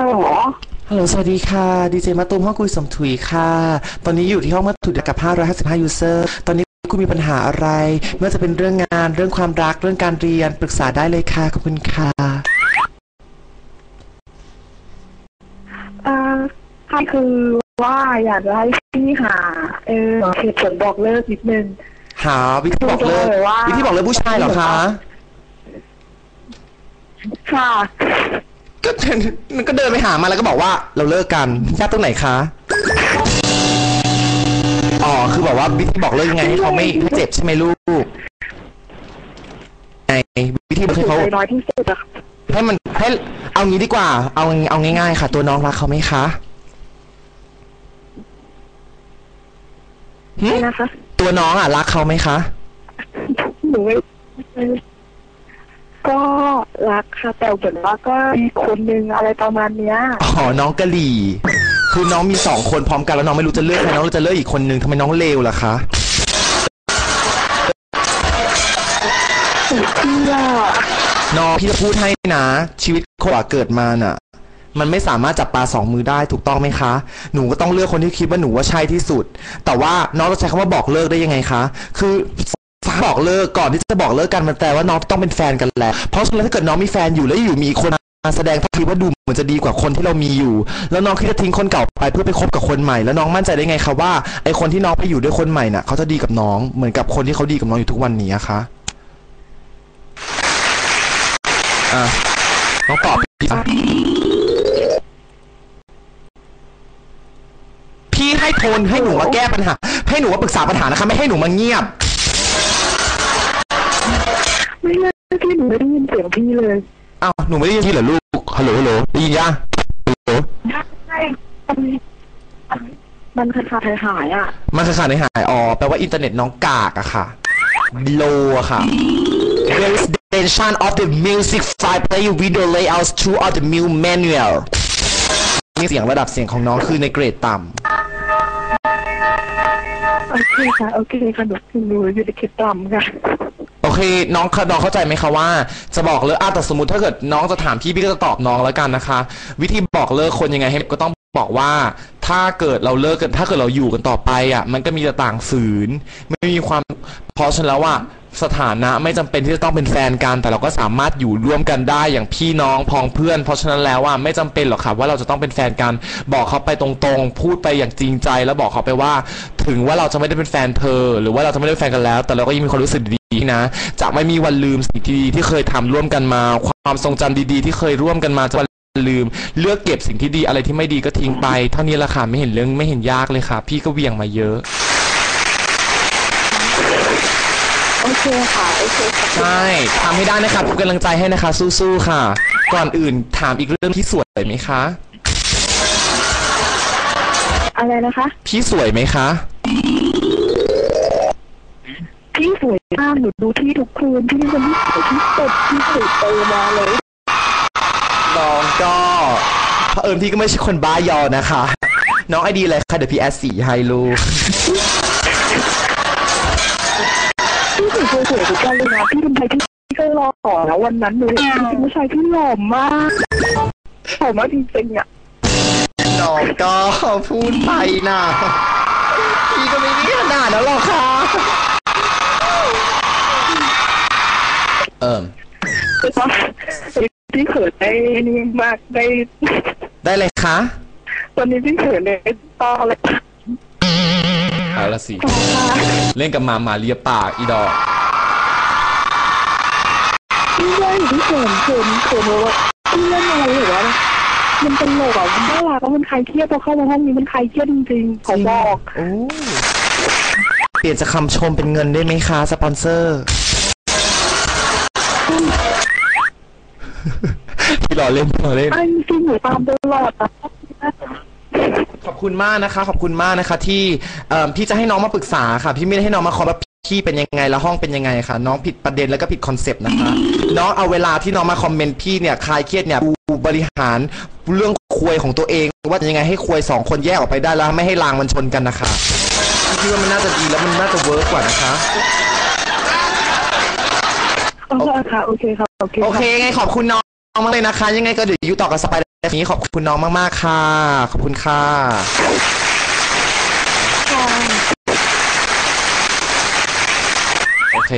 ฮัลโหลฮัลโหล สวัสดีค่ะ ดีเจมาตูมห้องคุยสมถุยค่ะ ตอนนี้อยู่ที่ห้องมาถุยกับ 555 ยูเซอร์ ตอนนี้คุณมีปัญหาอะไร ไม่ว่าจะเป็นเรื่องงาน เรื่องความรัก เรื่องการเรียน ปรึกษาได้เลยค่ะ ขอบคุณค่ะอ่าใช่คือว่าอยากจะให้พี่หา เออเหตุผลบอกเลิกนิดนึง หาวิธีบอกเลิกคือว่าวิธีบอกเลิกผู้ชายเหรอคะ ค่ะ ก็เดินมันก็เดินไปหามาแล้วก็บอกว่าเราเลิกกันยากตรงไหนคะ อ๋อ คือบอกว่าวิธีบอกเลิกยังไงให้เขาไม่ให้เจ็บใช่ไหมลูกไงวิธีบอกให้เขาใจน้อยที่สุดอะให้มันให้เอางี้ดีกว่า เอาเอาง่ายๆค่ะ ตัวน้องรักเขาไหมคะหึนี่นะคะตัวน้องอะรักเขาไหมคะ หนูไม่ก็ รักค่ะแต่เหมือนว่าก็มีคนนึงอะไรประมาณเนี้ยอ๋อน้องกะหลี่ คือน้องมีสองคนพร้อมกันแล้วน้องไม่รู้จะเลือกใครน้องจะเลือกอีกคนนึงทำไมน้องเลวล่ะคะพี่อะน้องพี่จะพูดให้นะ ชีวิตคนอะเกิดมาน่ะ มันไม่สามารถจับปลาสองมือได้ถูกต้องไหมคะ หนูก็ต้องเลือกคนที่คิดว่าหนูว่าใช่ที่สุด แต่ว่าน้องจะใช้คำว่าบอกเลิกได้ยังไงคะ คือ บอกเลิกก่อนที่จะบอกเลิกกันมันแต่ว่าน้องต้องเป็นแฟนกันแล้ว เพราะฉะนั้นถ้าเกิดน้องมีแฟนอยู่แล้วอยู่มีคนมาแสดงท่าทีว่าดูเหมือนจะดีกว่าคนที่เรามีอยู่ แล้วน้องคิดจะทิ้งคนเก่าไปเพื่อไปคบกับคนใหม่ แล้วน้องมั่นใจได้ไงคะว่าไอคนที่น้องไปอยู่ด้วยคนใหม่น่ะเขาจะดีกับน้องเหมือนกับคนที่เขาดีกับน้องอยู่ทุกวันนี้อะคะอะน้องตอบพี่อะพี่ให้โทนให้หนูมาแก้ปัญหา ให้หนูมาปรึกษาปัญหานะคะ ไม่ให้หนูมาเงียบ สียงพี่เลยอ้าวหนูไม่ได้ยินพี่เหรอลูกฮัลโหลฮัลโหลได้ยินยังฮัลโหลใช่มันมันขาดขาดหายหายๆอะ มันขาดในหายอ๋อแปลว่าอินเทอร์เน็ตน้องกากอะค่ะโลอะค่ะ There is extension of the music file play video layouts to of the new manual นี่เสียงระดับเสียงของน้องคือในเกรดต่ำโอเคค่ะ โอเคค่ะหนูหนูอยู่ในเขตต่ำค่ะโอ เคน้องเข้าน้องเข้าใจไหมคะว่า จะบอกเลิกอะแต่สมมติถ้าเกิดน้องจะถามพี่พี่ก็จะตอบน้องแล้วกันนะคะ วิธีบอกเลิกคนยังไงให้ก็ต้องบอกว่าถ้าเกิดเราเลิกกันถ้าเกิดเราอยู่กันต่อไปอะมันก็มีแต่ต่างฝืนไม่มีความเพราะฉะนั้นแล้วอะสถานะไม่จำเป็นที่จะต้องเป็นแฟนกัน แต่เราก็สามารถอยู่ร่วมกันได้อย่างพี่น้องพ้องเพื่อน เพราะฉะนั้นแล้วอะไม่จำเป็นหรอกครับว่าเราจะต้องเป็นแฟนกัน บอกเขาไปตรงๆ พูดไปอย่างจริงใจ แล้วบอกเขาไปว่า ถึงว่าเราจะไม่ได้เป็นแฟนเธอ หรือว่าเราจะไม่ได้เป็นแฟนกันแล้ว แต่เราก็ยังมีความรู้สึกดี ๆนะ จะไม่มีวันลืมสิ่งที่ดีที่เคยทำร่วมกันมา ความทรงจำดีๆ ที่เคยร่วมกันมาจะวันลืม เลือกเก็บสิ่งที่ดีอะไรที่ไม่ดีก็ทิ้งไป เท่านี้ละค่ะไม่เห็นเรื่องไม่เห็นยากเลยค่ะ พี่ก็เหวี่ยงมาเยอะ โอเคค่ะโอเคค่ะใช่ทำให้ได้นะคะเป็นกำลังใจให้นะคะ สู้ๆค่ะ ก่อนอื่นถามอีกเรื่องพี่สวยไหมคะ อะไรนะคะ พี่สวยไหมคะ พี่สวยมากหนูดูที่ทุกคืนพี่เป็นคนที่สวยที่สุดที่สุดเตยมาเลยน้องก็เผอิญพี่ก็ไม่ใช่คนบ้ายอนะคะ น้องไอดีอะไรคะเดี๋ยวพี่แอดสีให้ลูกพี่สวยสวยทุกวันเลยนะพี่เป็นใครที่พี่ก็รอต่อแล้ววันนั้นหนูเห็นพี่เป็นผู้ชายที่หล่อมากหล่อมากจริงๆอะน้องก็พูดไปนะพี่ก็ไม่ได้ขนาดนั้นหรอกค่ะ เอิ่มพี่เขินได้นี่มากได้ ได้เลยคะ ตอนนี้พี่เขินเลยต่อเลยเอาละสิ เล่นกับหมาหมาเลียปากอีดอกพี่ว่าอยู่ที่เขินเขินเขินว่าพี่เล่นอะไรหรือวะมันเป็นโลกอะมันน่ารักแล้วมันคลายเครียดพอเข้ามาห้องนี้มันคลายเครียดจริงๆขอบอกโอ้เปลี่ยนจากคำชมเป็นเงินได้ไหมคะ สปอนเซอร์ พี่รอเล่นพี่รอเล่นไอ้จริงหนูตามตลอดอะขอบคุณมากนะคะ ขอบคุณมากนะคะ ที่เอ่อพี่จะให้น้องมาปรึกษาค่ะ พี่ไม่ได้ให้น้องมาคอมว่าพี่เป็นยังไงแล้วห้องเป็นยังไงค่ะ น้องผิดประเด็นแล้วก็ผิดคอนเซปต์นะคะ น้องเอาเวลาที่น้องมาคอมเมนต์พี่เนี่ยคลายเครียดเนี่ยดูบริหารเรื่องควยของตัวเอง ว่าจะยังไงให้ควยสองคนแยกออกไปได้แล้ว ไม่ให้รางมันชนกันนะคะพี่คิดว่ามันน่าจะดีแล้วมันน่าจะเวิร์กกว่านะคะ ขอโทค่ะ โอเคค่ะ โอเคโอเคไงขอบคุณน้องมากเลยนะคะ ยังไงก็เดี๋ยวยูต่อกับสไปเดอร์แบบนี้ขอบคุณน้องมากๆค่ะ ขอบคุณค่ะโอเค